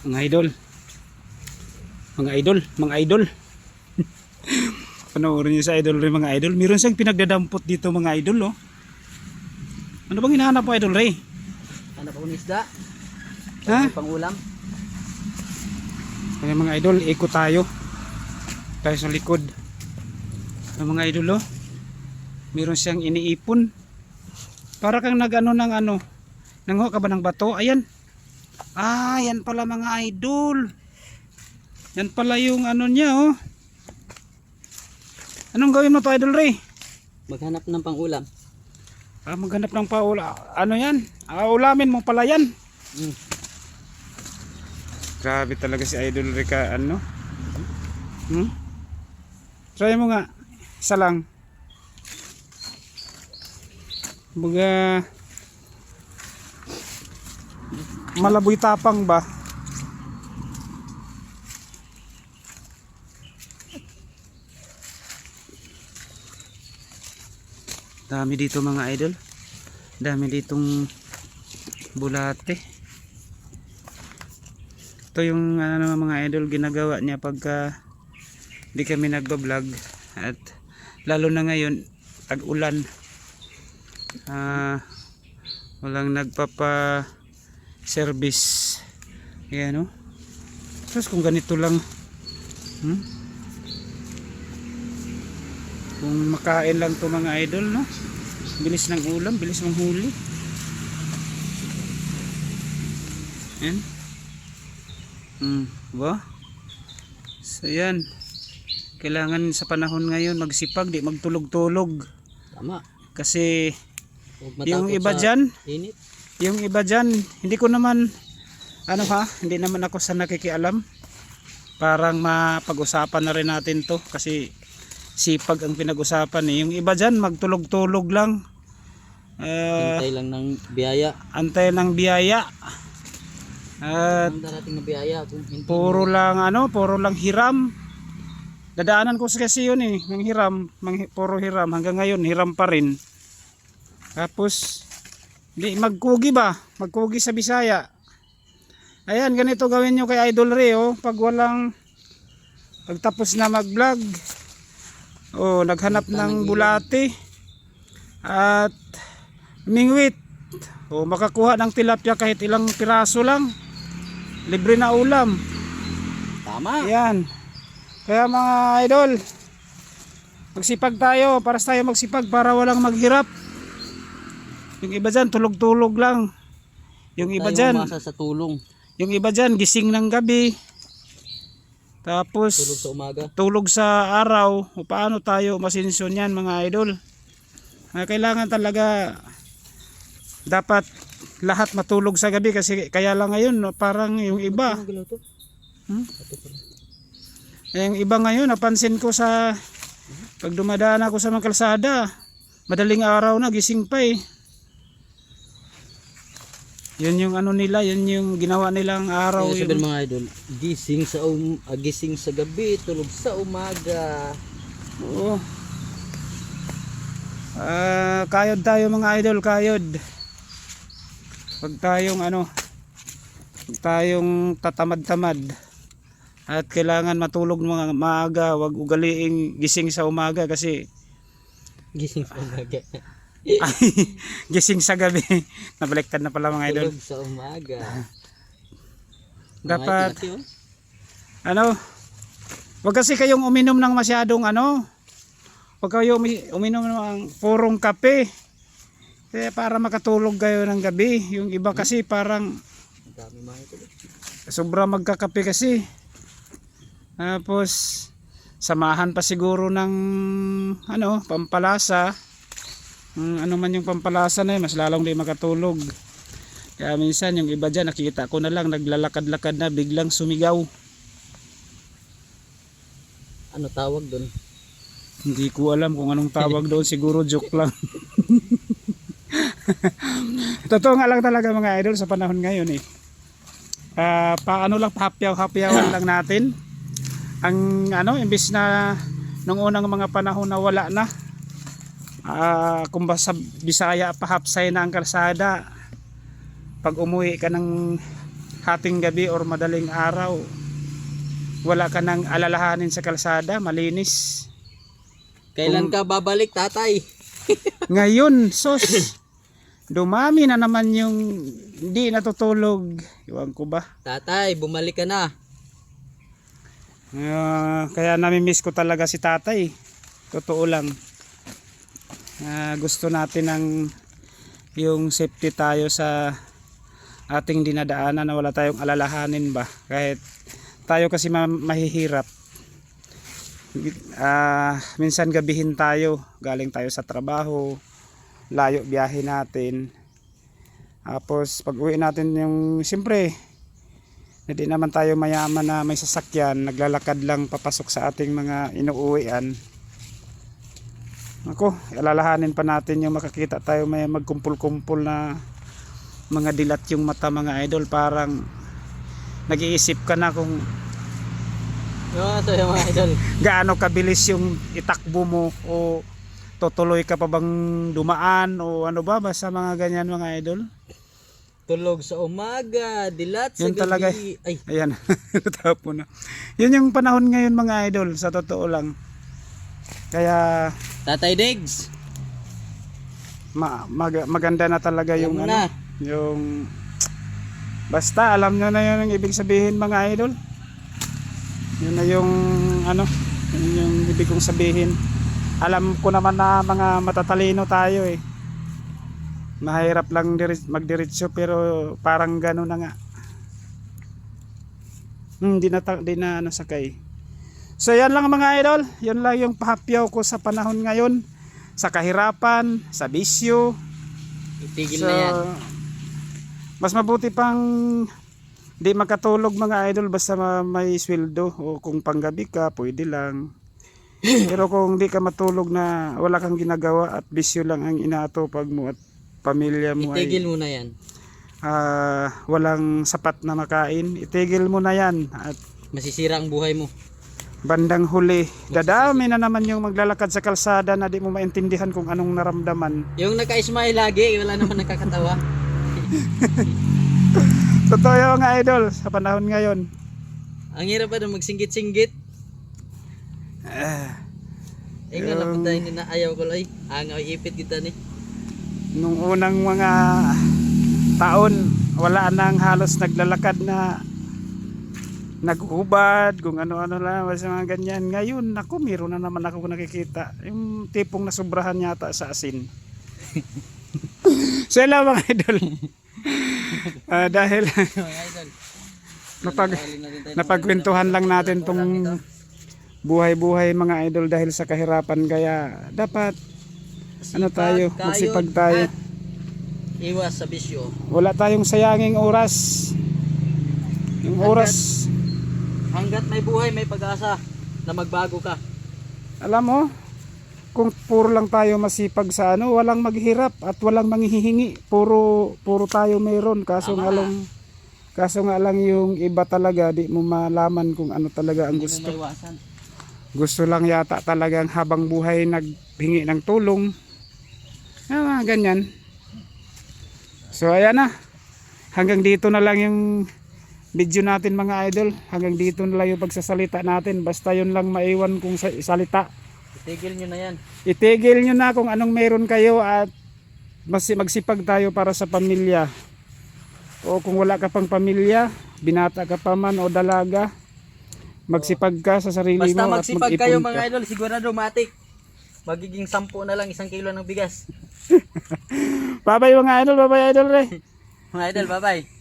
mga idol. Mga idol mga idol. Panoorin niyo sa idol rin mga idol. Meron siyang pinagdadampot dito mga idol oh. Ano bang hinahanap mo idol Ray? Ano pa isda? ha? Pang ulam? Ayan mga idol ikot tayo. Tayo sa likod. Ayan mga idol oh. Meron siyang iniipon. Para kang nagano ng ano nangho ka ba ng bato? Ayan ah yan pala mga idol. Yan pala yung ano niya oh. Anong gawin mo to idol Ray? Maghanap ng pang ulam. ah, maghanap ng paula. Ano yan? Ah, ulamin mo pala yan. Mm. grabe talaga si idol Ray ka ano? Hmm? try mo nga. Isa lang. Baga malaboy tapang ba? Dami dito mga idol. Dami ditong bulate. Ito yung ano mga idol ginagawa niya pagka di kami nagba-vlog at lalo na ngayon tag-ulan ah walang nagpapa service. Yan o tapos kung ganito lang. Hmm? kung makain lang to mga idol no? Bilis ng ulam bilis ng huli. Yan hmm ba? So yan kailangan sa panahon ngayon magsipag di magtulog-tulog. Tama. kasi yung iba dyan. Init. Yung iba dyan hindi ko naman ano ha hindi naman ako sa nakikialam parang mapag-usapan na rin natin to kasi sipag ang pinag-usapan eh. yung iba dyan magtulog-tulog lang Eh, Hintay lang ng biyaya. antay ng biyaya at darating na biyaya. Puro lang ano puro lang hiram dadaanan ko kasi yun eh ng hiram mang, puro hiram hanggang ngayon hiram pa rin tapos di magkugi ba? Magkugi sa Bisaya. Ayan ganito gawin nyo kay Idol Rio pag walang pagtapos na mag vlog oh naghanap ng bulate at mingwit. Oh makakuha ng tilapia kahit ilang piraso lang. Libre na ulam. Tama. Ayan. Kaya mga idol, magsipag tayo, para tayo magsipag para walang maghirap. Yung iba dyan, tulog-tulog lang. Yung iba Tayo dyan, umasa sa tulong. yung iba dyan, gising ng gabi. Tapos, Tulog sa umaga. tulog sa araw. O paano tayo masinsyon yan mga idol? Ah, kailangan talaga dapat lahat matulog sa gabi kasi kaya lang ngayon no, parang yung iba Ano galaw to? Hmm? Ito pala. Yung iba ngayon, napansin ko sa pag dumadaan ako sa mga kalsada, madaling araw na, gising pa eh. Yun yung ano nila, yun yung ginawa nilang araw. Kaya Yung, sabihin mga idol, gising sa um, ah, gising sa gabi, tulog sa umaga. oo. Ah, kayod tayo mga idol, kayod. Huwag tayong ano, huwag tayong tatamad-tamad. At kailangan matulog mga maaga, wag ugaliing gising sa umaga kasi Gising sa umaga. Ay, gising sa gabi. Nabaliktad na pala mga idol. tulog sa umaga. Dapat-. Ano? Wag kasi kayong uminom ng masyadong ano. Wag kayo umi- uminom ng purong kape. Kaya para makatulog kayo ng gabi. Yung iba kasi parang sobra magkakape kasi. Tapos samahan pa siguro ng ano, pampalasa. Mm, ano man yung pampalasa na yun, mas lalong di makatulog. Kaya minsan yung iba dyan, nakikita ko na lang, naglalakad-lakad na, biglang sumigaw. Ano tawag doon? Hindi ko alam kung anong tawag doon, siguro joke lang. Totoo nga lang talaga mga idol sa panahon ngayon eh. Ah, paano lang hapyaw-hapyawan lang natin. Ang ano, imbis na nung unang mga panahon na wala na. Ah, kumbaga sa Bisaya pa hapsay na ang kalsada. Pag umuwi ka ng hating gabi or madaling araw wala ka nang alalahanin sa kalsada malinis Kailan ka babalik, tatay? ngayon sos dumami na naman yung hindi natutulog iwan ko ba Tatay, bumalik ka na. Ah, kaya nami-miss ko talaga si tatay. Totoo lang. Ah, gusto natin ng yung safety tayo sa ating dinadaanan na wala tayong alalahanin ba. Kahit tayo kasi ma- mahihirap. Ah, minsan gabihin tayo, galing tayo sa trabaho, layo biyahe natin. Tapos pag uwi natin yung siyempre hindi naman tayo mayaman na may sasakyan, naglalakad lang papasok sa ating mga inuuwian. Ako, alalahanin pa natin yung makakita tayo may magkumpul-kumpul na mga dilat yung mata mga idol. Parang nag-iisip ka na kung Yung so, yung mga idol. gaano kabilis yung itakbo mo o tutuloy ka pa bang dumaan o ano ba basta mga ganyan mga idol. Tulog sa umaga, dilat sa Yun talaga. gabi. Ay, Ayan, tapo na. Yun yung panahon ngayon mga idol, sa totoo lang. Kaya Tatay Diggs. ma- mag- maganda na talaga Alam yung mo ano, na. yung basta alam nyo na yun ang ibig sabihin mga idol. Yun na yung ano, yun yung ibig kong sabihin. Alam ko naman na mga matatalino tayo eh. Mahirap lang diri- magdiretso pero parang gano'n na nga. Hmm, di na, ta- di na ano, sakay. So yan lang mga idol. Yun lang yung pahapyaw ko sa panahon ngayon. Sa kahirapan, sa bisyo. Itigil So, na yan. mas mabuti pang di makatulog mga idol basta ma- may sweldo o kung panggabi ka pwede lang. Pero kung di ka matulog na wala kang ginagawa at bisyo lang ang inaatupag mo at pamilya mo ay Itigil mo na yan. ah, walang sapat na makain, itigil mo na yan at Masisira ang buhay mo. Bandang huli. Dadami na naman yung maglalakad sa kalsada na di mo maintindihan kung anong naramdaman. Yung naka-smile lagi, wala naman nakakatawa. Totoo mga idol sa panahon ngayon. Ang hirap pa na magsinggit-singgit. Ah. Eh nga Yung- napunta hindi na ayaw ko lang. Angaw ipit kita ni. nung unang mga taon wala nang halos naglalakad na nagubad kung ano-ano lang basta mga ganyan. Ngayon ako meron na naman ako nakikita. Yung tipong nasubrahan yata sa asin. So yun mga idol. Ah, dahil napag, napagkwentuhan lang natin tong buhay-buhay mga idol dahil sa kahirapan. Kaya dapat ano tayo, Sipag, magsipag tayo. Iwas sa bisyo. wala tayong sayanging oras. Yung oras Hanggat may buhay, may pag-asa na magbago ka. alam mo kung puro lang tayo masipag sa ano walang maghirap at walang manghihingi. Puro puro tayo mayroon kaso Tama. nga lang kaso nga lang yung iba talaga di mo malaman kung ano talaga ang Hindi gusto. gusto lang yata talagang habang buhay naghingi ng tulong. Ah, ganyan. So ayan na. Hanggang dito na lang yung video natin mga idol hanggang dito na lang yung pagsasalita natin basta yun lang maiwan kung sa- salita Itigil nyo na yan. itigil nyo na kung anong meron kayo at mas magsipag tayo para sa pamilya o kung wala ka pang pamilya binata ka pa man o dalaga magsipag ka sa sarili Basta mo at magsipag mag-ipon kayo ka. mga idol, sigurado matik. Magiging sampu na lang isang kilo ng bigas. Bye bye mga idol, bye bye idol re. Mga idol, bye-bye.